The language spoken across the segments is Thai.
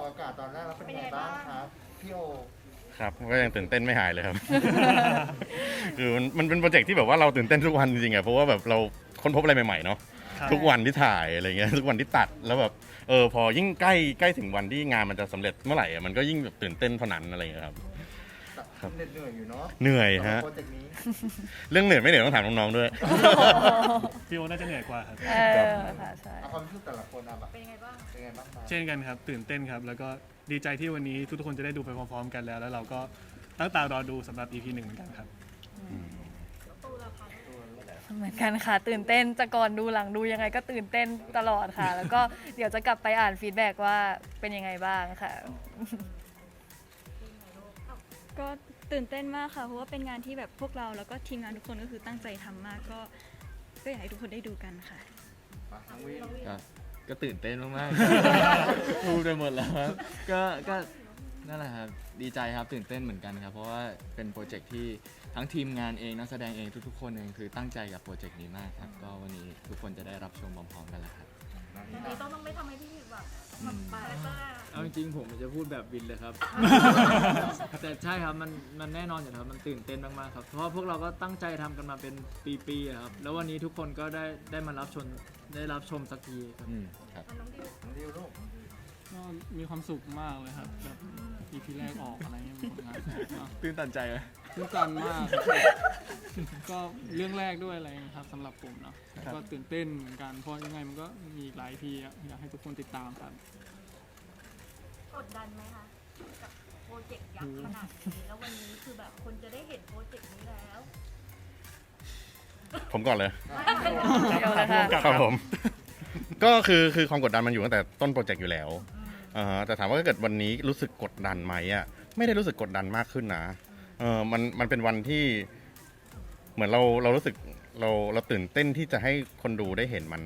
อาวันนี้ออกอากาศตอนแรกแล้วเป็นไงบ้างครับพี่โอครับก็ยังตื่นเต้นไม่หายเลยครับ คือมันมันเป็นโปรเจกต์ที่แบบว่าเราตื่นเต้นทุกวันจริงๆอะเพราะว่าแบบเราค้นพบอะไรใหม่ๆเนาะครับทุกวันที่ถ่ายอะไรเงี้ยทุกวันที่ตัดแล้วแบบเออพอยิ่งใกล้ใกล้ถึงวันที่งานมันจะสำเร็จเมื่อไหร่อะมันก็ยิ่งแบบตื่นเต้นเท่านั้นอะไรเงี้ยครับ ครับเหนื่อยๆอยู่เนาะเหนื่อยฮะ โปรเจกต์นี้เรื่องเหนื่อยไม่เหนื่อยต้องถามน้องๆด้วย พี่โอน่าจะเหนื่อยกว่าครับ เออค่ะใช่ เอาความรู้สึกแต่ละคนอะแบบเป็นยังไงบ้างเป็นไงบ้างครับเช่นกันครับ ตื่นเต้นครับ แล้วก็ดีใจที่วันนี้ทุกๆคนจะได้ดูไปพร้อมๆกันแล้ว แล้วเราก็ตั้งตารอดูสำหรับ EP หนึ่งเหมือนกันครับตูละพันเหมือนกันค่ะ ตื่นเต้นจะก่อนดูหลังดูยังไงก็ตื่นเต้นตลอดค่ะ แล้วก็เดี๋ยวจะกลับไปอ่านฟีดแบ็กว่าเป็นยังไงบ้างค่ะ ก็ ตื่นเต้นมากค่ะ เพราะว่าเป็นงานที่แบบพวกเราแล้วก็ทีมงานทุกคนก็คือตั้งใจทำมากก็ ก็อยากให้ทุกคนได้ดูกันค่ะมาน้องวินก็ก็ตื่นเต้นมากๆ พูดไปหมดแล้วครับก็ก็นั่นแหละครับ ดีใจครับตื่นเต้นเหมือนกันครับ เพราะว่าเป็นโปรเจกต์ที่ทั้งทีมงานเองนักแสดงเองทุกๆคนเองคือตั้งใจกับโปรเจกต์นี้มากครับ ก็วันนี้ทุกคนจะได้รับชมพร้อมๆกันแล้วครับ น้องวันนินี้ดาต้องต้องไม่ทำให้พี่แบบ แบบคาแรคเตอร์เอาจริงๆผมจะพูดแบบวินเลยครับ แต่ใช่ครับมันมันแน่นอนอยู่แล้วมันตื่นเต้นมากๆครับ เพราะว่าพวกเราก็ตั้งใจทำกันมาเป็นปีๆอะครับ แล้ววันนี้ทุกคนก็ได้ได้มารับชมได้รับชมสักทีครับ อืมครับ น้องดิวน้องดิวลูกก็มีความสุขมากเลยครับแบบ EP แรกออกอะไรเงี้ยเป็นผลงานมากตื่นตันใจเลย ตื่นตันมากครับก็เรื่องแรกด้วยอะไรเงี้ยครับสำหรับผมเนาะก็ตื่นเต้นเหมือนกันเพราะยังไงมันก็มีอีกหลายพีอะอยากให้ทุกคนติดตามครับ กดดันไหมคะกับโปรเจกต์ยักษ์ขนาดนี้แล้ววันนี้คือแบบคนจะได้เห็นโปรเจกต์นี้แล้วผมก่อนเลยเดี๋ยวเลยค่ะครับผม ก็คือคือความกดดันมันอยู่ตั้งแต่ต้นโปรเจกต์อยู่แล้วอ่าฮะแต่ถามว่าถ้าเกิดวันนี้รู้สึกกดดันไหมอะไม่ได้รู้สึกกดดันมากขึ้นนะ เออมันมันเป็นวันที่เหมือนเราเรารู้สึกเราเราตื่นเต้นที่จะให้คนดูได้เห็นมัน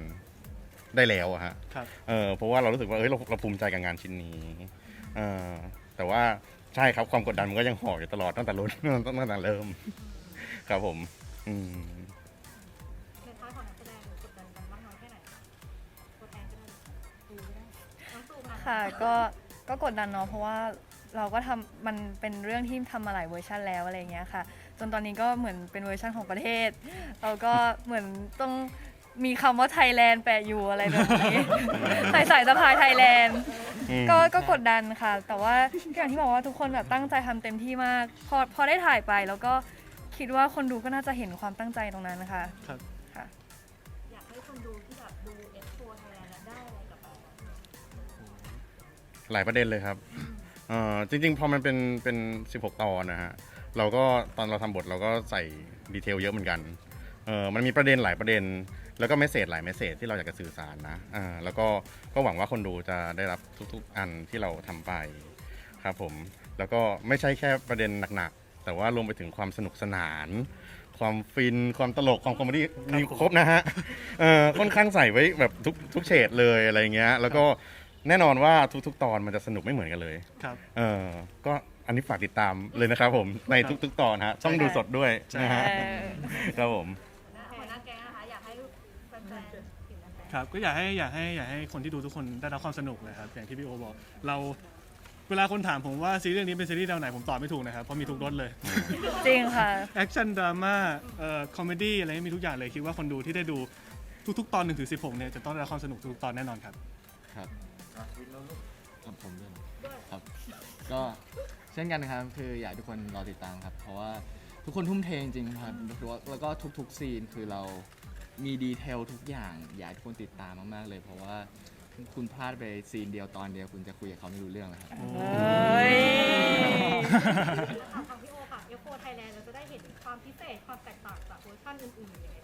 ได้แล้วอะฮะครับเออเพราะว่าเรารู้สึกว่าเอ้ยเราเราภูมิใจกับงานชิ้นนี้เออแต่ว่าใช่ครับความกดดันมันก็ยังห่ออยู่ตลอดตั้งแต่รุ่น ตั้งแต่เริ่ม ครับผม อืม ในพาร์ทของนักแสดงกดดันกันมากน้อยแค่ไหนคะตัวแทนก็ได้ดูก็ได้น้องตูค่ะ ค่ะก็ก็กดดันเนาะเพราะว่า เราก็ทำมันเป็นเรื่องที่ทำมาหลายเวอร์ชันแล้วอะไรอย่างเงี้ยค่ะ จนตอนนี้ก็เหมือนเป็นเวอร์ชันของประเทศ เราก็เหมือนต้องมีคำว่าไทยแลนด์แปะอยู่อะไรแบบนี้ ใส่สายสะพายไทยแลนด์อืมก็ก็กดดันค่ะ แต่ว่าอย่างที่บอกว่าทุกคนแบบตั้งใจทำเต็มที่มาก พอพอได้ถ่ายไปแล้วก็คิดว่าคนดูก็น่าจะเห็นความตั้งใจตรงนั้นนะคะครับค่ะอยากให้คนดูที่แบบดู F4 Thailand แล้วได้อะไรกลับไป หลายประเด็นเลยครับ เอ่อจริงๆ พอมันเป็นเป็น 16 ตอนนะฮะ เราก็ตอนเราทำบทเราก็ใส่ดีเทลเยอะเหมือนกัน เออมันมีประเด็นหลายประเด็น แล้วก็เมสเซจหลายเมสเซจที่เราอยากจะสื่อสารนะอ่าแล้วก็ก็หวังว่าคนดูจะได้รับทุกๆ อันที่เราทำไปครับผม แล้วก็ไม่ใช่แค่ประเด็นหนักๆ แต่ว่ารวมไปถึงความสนุกสนาน ความฟิน ความตลก ความคอมเมดี้มีครบนะฮะ เออค่อนข้างใส่ไว้แบบทุกทุกเฉดเลยอะไรเงี้ย แล้วก็ แน่นอนว่าทุกๆ ตอนมันจะสนุกไม่เหมือนกันเลยครับ เออก็อันนี้ฝากติดตามเลยนะครับผมในทุกๆ ตอนฮะต้องดูสดด้วยนะฮะเออครับผม หัวหน้าแก๊งนะคะอยากให้แฟนๆเห็นแฟนครับก็อยากให้อยากให้อยากให้คนที่ดูทุกคนได้รับความสนุกเลยครับอย่างที่พี่โอบอก เราเวลาคนถามผมว่าซีรีส์เรื่องนี้เป็นซีรีส์แนวไหนผมตอบไม่ถูกนะครับเพราะมีทุกรสเลยจริงค่ะ แอคชั่นดราม่าเอ่อคอมเมดี้อะไรมีทุกอย่างเลยคิดว่าคนดูที่ได้ดูทุกๆ ตอน1ถึง16เนี่ยจะต้องได้รับความสนุกทุกๆตอนแน่นอนครับ ครับ อะวินแล้วลูกครับผมด้วยครับ ก็เช่นกันครับคืออยากให้ทุกคนรอติดตามครับ เพราะว่าทุกคนทุ่มเทจริงๆครับแล้วก็ทุกๆซีนคือเรามีดีเทลทุกอย่างอยากให้ทุกคนติดตามมากๆเลย เพราะว่าคุณพลาดไปซีนเดียวตอนเดียวคุณจะคุยกับเขาไม่รู้เรื่องเลยครับ เฮ้ยถามทางพี่โอค่ะ F4 Thailand เราจะได้เห็นความพิเศษความแตกต่างจากเวอร์ชันอื่นๆยังไงบ้าง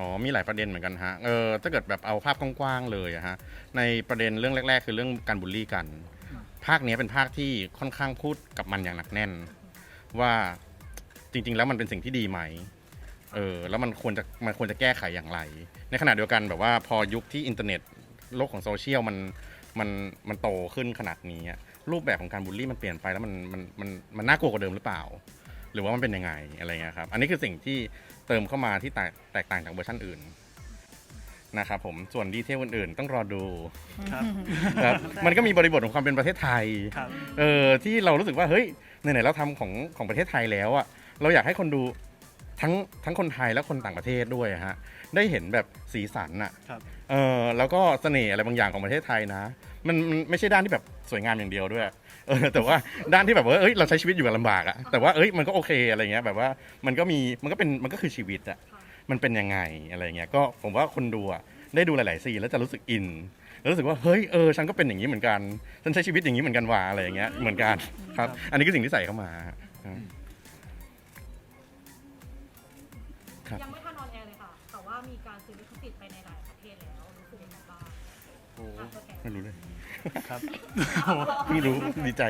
อ๋อมีหลายประเด็นเหมือนกันฮะเออถ้าเกิดแบบเอาภาพกว้างๆเลยอะฮะในประเด็นเรื่องแรก ๆ คือเรื่องการบูลลี่กัน ภาคนี้เป็นภาคที่ค่อนข้างพูดกับมันอย่างหนักแน่น ว่าจริง ๆ แล้วมันเป็นสิ่งที่ดีไหมเออแล้วมันควรจะมันควรจะแก้ไขอย่างไร ในขณะเดียวกันแบบว่าพอยุคที่อินเทอร์เน็ตโลกของโซเชียลมันมันมันโตขึ้นขนาดนี้อะรูปแบบของการบูลลี่มันเปลี่ยนไปแล้วมันมันมันมันน่ากลัวกว่าเดิมหรือเปล่า หรือว่ามันเป็นยังไงอะไรเงี้ยครับ อันนี้คือสิ่งที่เติมเข้ามาที่แตกแตกต่างจากเวอร์ชันอื่นนะครับผมส่วนดีเทลอื่นๆ ต้องรอดูครับครับมันก็มีบริบทของความเป็นประเทศไทยครับเออที่เรารู้สึกว่าเฮ้ยไหนๆเราทำของของประเทศไทยแล้วอะเราอยากให้คนดูทั้งทั้งคนไทยและคนต่างประเทศด้วยอะฮะได้เห็นแบบสีสันอะครับเออแล้วก็เสน่ห์อะไรบางอย่างของประเทศไทยนะ มันมันไม่ใช่ด้านที่แบบสวยงามอย่างเดียวด้วย เออแต่ว่าด้านที่แบบว่าเอ้ยเราใช้ชีวิตอยู่กับลำบากอะแต่ว่าเอ้ยมันก็โอเคอะไรเงี้ยแบบว่ามันก็มีมันก็เป็นมันก็คือชีวิตอะมันเป็นยังไงอะไรเงี้ยก็ผมว่าคนดูอะได้ดูหลาย ๆ ซีนแล้วจะรู้สึกอินแล้วรู้สึกว่าเฮ้ยเออฉันก็เป็นอย่างนี้เหมือนกันฉันใช้ชีวิตอย่างนี้เหมือนกันว่ะอะไรอย่างเงี้ยเหมือนกันครับ อันนี้คือสิ่งที่ใส่เข้ามาครับครับ ยังไม่ทันออนแอร์เลยค่ะ แต่ว่ามีการซื้อลิขสิทธิ์ไปในหลายประเทศแล้วรู้สึกยังไงบ้างโอ้อะตัวแกไม่รู้เลย ครับเพิ่งรู้ดีใจ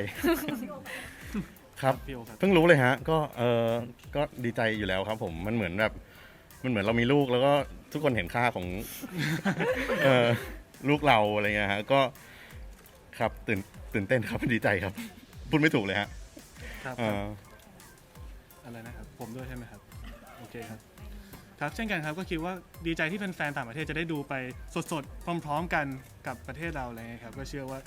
ครับพี่โอครับ เพิ่งรู้เลยฮะ ก็เออก็ดีใจอยู่แล้วครับ ผมมันเหมือนแบบ มันเหมือนเรามีลูกแล้วก็ทุกคนเห็นค่าของ เออลูกเราอะไรเงี้ยฮะก็ ครับตื่นตื่นเต้นครับดีใจครับพูดไม่ถูกเลยฮะครับเอออะไรนะครับ ผมด้วยใช่ไหมครับ โอเคครับ ครับเช่นกันครับก็คิดว่าดีใจที่แฟนๆต่างประเทศจะได้ดูไปสดๆพร้อม ๆ กันกับประเทศเราอะไรเงี้ยครับก็เชื่อว่า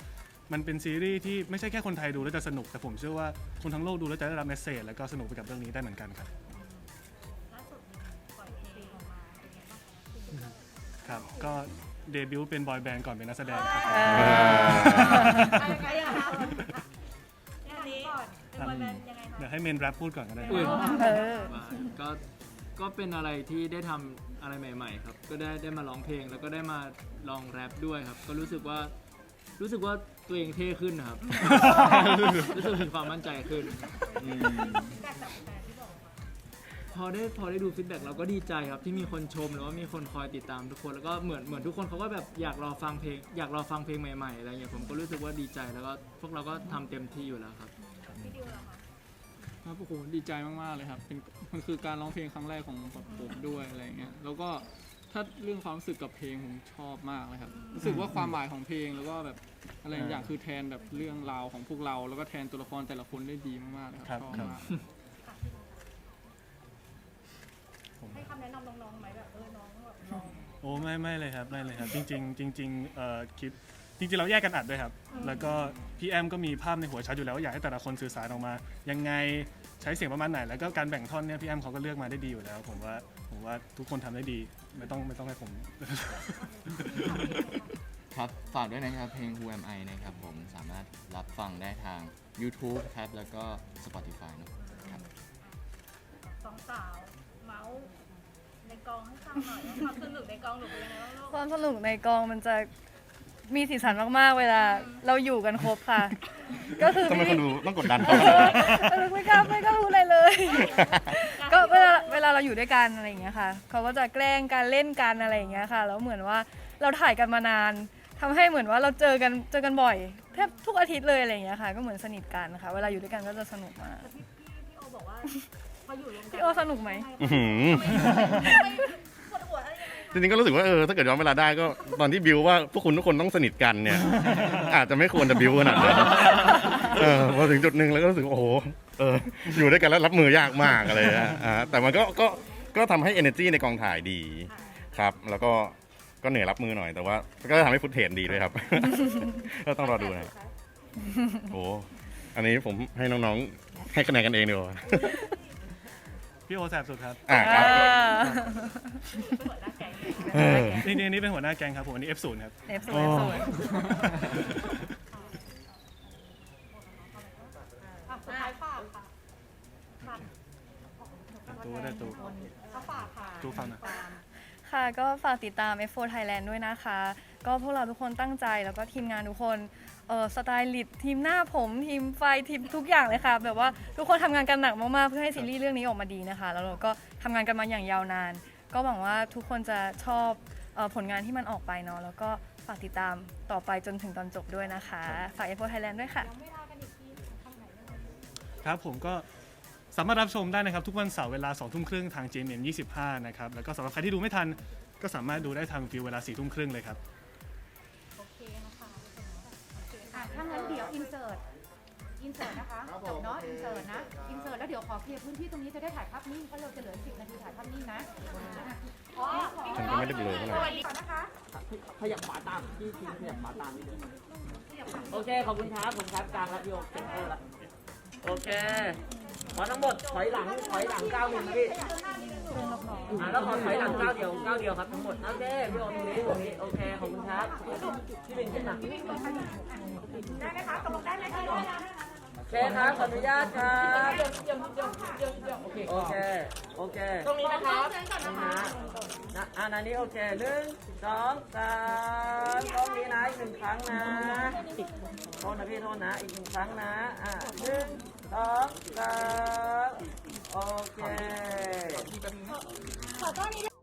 มันเป็นซีรีส์ที่ไม่ใช่แค่คนไทยดูแล้วจะสนุกแต่ผมเชื่อว่าคนทั้งโลกดูแล้วจะได้รับเมสเซจแล้วก็สนุกไปกับเรื่องนี้ได้เหมือนกันครับล่าสุดมีปล่อยเพลงออกมาเป็นไงบ้างคะครับก็เดบิวต์เป็นบอยแบนด์ก่อนเป็นนักแสดงครับอ่าอะไรอะคะอันนี้ก่อนเป็นบอยแบนด์ยังไงคะ เดี๋ยวให้เมนแรปพูดก่อนก็ได้อุ้ยเออ ก็ ก็เป็นอะไรที่ได้ทำอะไรใหม่ ๆ ครับ ก็ได้ได้มาร้องเพลงแล้วก็ได้มาลองแรปด้วยครับ ก็รู้สึกว่ารู้สึกว่าตัวเองเท่ขึ้นนะครับ รู้สึกมีความมั่นใจขึ้น อืมแต่จากแฟนที่บอกมาพอได้พอได้ดูฟีดแบ็กเราก็ดีใจครับที่มีคนชมหรือว่ามีคนคอยติดตามทุกคนแล้วก็เหมือนเหมือนทุกคนเขาก็แบบอยากรอฟังเพลง อยากรอฟังเพลงใหม่ๆอะไรอย่างเงี้ยผมก็รู้สึกว่าดีใจแล้วก็พวกเราก็ทำเต็มที่อยู่แล้วครับ ครับโอ้โหดีใจมากๆเลยครับเป็นมันคือการร้องเพลงครั้งแรกของแบบผมด้วยอะไรเงี้ยแล้วก็ถ้าเรื่องความรู้สึกกับเพลงผมชอบมากเลยครับรู้สึกว่าความหมายของเพลงแล้วก็แบบอะไรอย่างคือแทนแบบเรื่องราวของพวกเรา แล้วก็แทนตัวละครแต่ละคนได้ดีมากๆเลยครับชอบมากให้คำแนะนำน้องๆไหมแบบเออน้องแบบลองโอ้ไม่ไม่เลยครับไม่เลยครับ จริง ๆ จริงๆเอ่อคิด จริงๆเราแยกกันอัดด้วยครับ แล้วก็พี่แอมก็มีภาพในหัวชัดอยู่แล้วว่าอยากให้แต่ละคนสื่อสารออกมา ยังไงใช้เสียงประมาณไหน แล้วก็การแบ่งท่อนเนี่ยพี่แอมเขาก็เลือกมาได้ดีอยู่แล้ว ผมว่าผมว่าทุกคนทำได้ดี ไม่ต้องไม่ต้องให้ผม ครับ ฝากด้วยนะครับ เพลง Who Am I นะครับผมสามารถรับฟังได้ทาง YouTube ครับ แล้วก็ Spotify เนอะครับ สองสาว เมาส์ในกองให้ฟังหน่อยว่าความสนุกในกองหนูเป็นยังไงบ้างลูกความสนุกในกองมันจะ มีสีสันมากๆ เวลาเราอยู่กันครบค่ะ ก็คือทำไมคนดูต้องกดดันเออเออไม่กล้าไม่กล้ารู้อะไรเลย ก็เวลาเวลาเราอยู่ด้วยกันอะไรอย่างเงี้ยค่ะ เขาก็จะแกล้งการเล่นกันอะไรอย่างเงี้ยค่ะ แล้วเหมือนว่าเราถ่ายกันมานานทำให้เหมือนว่าเราเจอกันเจอกันบ่อยแทบทุกอาทิตย์เลยอะไรอย่างเงี้ยค่ะ ก็เหมือนสนิทกันค่ะ เวลาอยู่ด้วยกันก็จะสนุกมากแต่พี่พี่พี่โอบอกว่าพออยู่รวมกันพี่โอสนุกไหม อื้อหือปวดหัวอะไรยังไงคะ จริงๆก็รู้สึกว่าเออถ้าเกิดย้อนเวลาได้ก็ตอนที่บิวว่าพวกคุณทุกคนต้องสนิทกันเนี่ย อาจจะไม่ควรจะบิวขนาดนั้นเออพอถึงจุดหนึ่งแล้วก็รู้สึกว่าโอ้โหเอออยู่ด้วยกันแล้วรับมือยากมากอะไรนะอ่าแต่มันก็ก็ก็ทำให้ energy ในกองถ่ายดีครับ แล้วก็ก็เหนื่อยรับมือหน่อยแต่ว่าก็ทำให้ฟุตเทจดีด้วยครับ ก็ต้องรอดูนะโอ้อันนี้ผมให้น้องๆ ให้คะแนนกันเองดีกว่าพี่โอแสบสุดครับ อ่าครับเป็นหัวหน้าแก๊ง เออ นี่นี่นี่เป็นหัวหน้าแก๊งครับผมอันนี้ F0 ครับ เอฟสวยเอฟสวยอะสุดท้ายฝากค่ะฝากตูได้ตูถ้าฝากค่ะตูฟังหนะค่ะก็ฝากติดตาม F4 Thailand ด้วยนะคะ ก็พวกเราทุกคนตั้งใจแล้วก็ทีมงานทุกคนเออสไตลิสต์ทีมหน้าผมทีมไฟทีมทุกอย่างเลยค่ะ แบบว่าทุกคนทำงานกันหนักมาก ๆ เพื่อให้ซีรีส์เรื่องนี้ออกมาดีนะคะ แล้วเราก็ทำงานกันมาอย่างยาวนาน ก็หวังว่าทุกคนจะชอบเออผลงานที่มันออกไปเนาะแล้วก็ฝากติดตามต่อไปจนถึงตอนจบด้วยนะคะ ฝาก F4 Thailand ด้วยค่ะยังไม่ลากันอีกทีทางไหนยังไงครับผมก็สามารถรับชมได้นะครับ ทุกวันเสาร์เวลา2ทุ่มครึ่งทาง JMM 25 นะครับ แล้วก็สำหรับใครที่ดูไม่ทัน ก็สามารถดูได้ทางวิวเวลา4ทุ่มครึ่งเลยครับ โอเคนะคะอะถ้างั้นเดี๋ยวอินเสิร์ต อินเสิร์ตนะคะครับจบเนาะผมอินเสิร์ตนะอินเสิร์ตแล้วเดี๋ยวขอเคลียร์พื้นที่ตรงนี้จะได้ถ่ายภาพนิ่งเพราะเราจะเหลือ 10 นาทีถ่ายภาพนิ่งนะอ๋อฉันก็ไม่ไม่ได้เบลอเท่าไหร่ก่อนนะคะขยับขวาตามพี่ทีขยับขวาตามนิดนึงโอเค ขอบคุณครับผมครับกลางแล้วพี่โอเซ็นเตอร์แล้วโอเค ขอทั้งหมดถอยหลังถอยหลังก้าวหนึ่งนะพี่อ่าแล้วขอถอยหลังก้าวเดียวก้าวเดียวครับทั้งหมดโอเคพี่โอตรงนี้ตรงนี้โอเคขอบคุณครับพี่บินขึ้นมา ได้ไหมคะตกลงได้ไหมคะโอ เคครับขออนุญาตครับโอเคโอเคตรงนี้นะครับนะนะอ่านนี้โอเคหนึ่งสองสามตรงนี้นะอีกหนึ่งครั้งนะโทษนะพี่โทษนะอีกหนึ่งครั้งนะอ่าหนึ่งสองสามโอเค